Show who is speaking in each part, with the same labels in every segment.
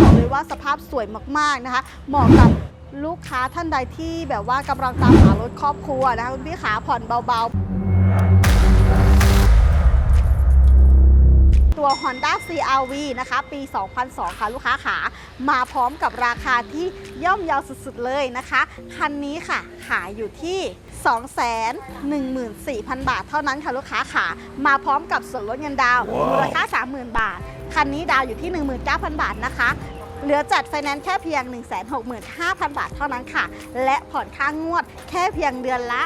Speaker 1: บอกเลยว่าสภาพสวยมากๆนะคะ เหมาะกับลูกค้าท่านใดที่แบบว่ากำลังตามหารถครอบครัวนะคะคุณพี่ขาผ่อนเบาๆ ตัว Honda CRV นะคะ ปี 2002 ค่ะ ลูกค้าขา มาพร้อมกับราคาที่ย่อมเยาวสุดๆเลยนะคะ คันนี้ค่ะ ขายอยู่ที่214,000 บาทเท่านั้นค่ะ ลูกค้าขา มาพร้อมกับส่วนลดเงินดาวน์มูลค่า 30,000 บาท คันนี้ดาวอยู่ที่ 19,000 บาทนะคะ เหลือจัดไฟแนนซ์แค่เพียง 165,000 บาทเท่านั้นค่ะ และผ่อนค่างวดแค่เพียงเดือนละ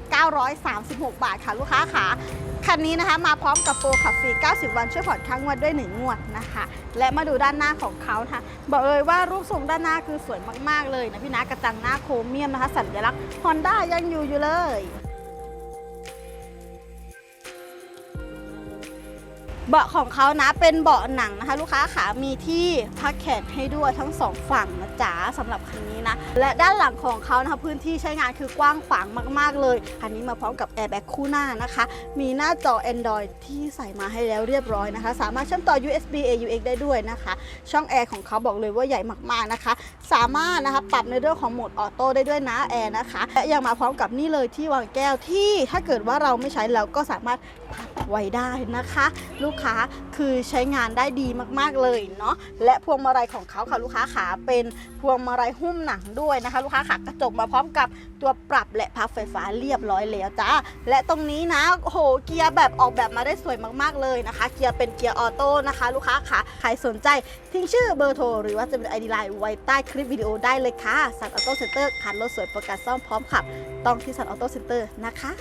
Speaker 1: 3,936 บาทค่ะลูกค้าขาคันนี้นะคะมาพร้อมกับโปรขับฟรี 90 วันช่วยผ่อนค่างวดด้วย 1 งวดนะคะ และมาดูด้านหน้าของเขานะคะบอกเลยว่ารูปทรงด้านหน้าคือสวยมาก ๆ เลยนะพี่นะกระจังหน้าโครเมียมนะคะ สัญลักษณ์ Honda ยังอยู่อยู่เลย เบาะของเขานะเป็นเบาะหนังนะคะ ลูกค้าขามีที่พักแขนให้ด้วยทั้งสองฝั่งนะจ๊ะสำหรับคันนี้นะ และด้านหลังของเขานะคะพื้นที่ใช้งานคือกว้างขวางมาก ๆ เลยคันนี้มาพร้อมกับแอร์แบ็กคู่หน้านะคะ มีหน้าจอ Android ที่ใส่มาให้แล้วเรียบร้อยนะคะ สามารถเชื่อมต่อ USB AUX ได้ด้วยนะคะ ช่องแอร์ของเขาบอกเลยว่าใหญ่มากๆนะคะ สามารถนะคะปรับในเรื่องของโหมดออโต้ได้ด้วยนะแอร์นะคะและยังมาพร้อมกับนี่เลยที่วางแก้วที่ถ้าเกิดว่าเราไม่ใช้เราก็สามารถพับไว้ได้นะคะ ลูกค้าคือใช้งานได้ดีมากๆเลยเนาะและพวงมาลัยของเขาค่ะลูกค้าขาเป็นพวงมาลัยหุ้มหนังด้วยนะคะ ลูกค้าขากระจกมาพร้อมกับตัวปรับและพับไฟฟ้าเรียบร้อยแล้วจ้าและตรงนี้นะโหเกียร์แบบออกแบบมาได้สวยมากๆเลยนะคะ เกียร์เป็นเกียร์ออโต้นะคะ ลูกค้าขาใครสนใจทิ้งชื่อเบอร์โทรหรือว่าจะเป็นไอดีไลน์ไว้ใต้คลิปวิดีโอได้เลยค่ะ สันออโต้เซ็นเตอร์คันรถสวยประกาศซ่อมพร้อมขับ ต้องที่สันออโต้เซ็นเตอร์นะคะ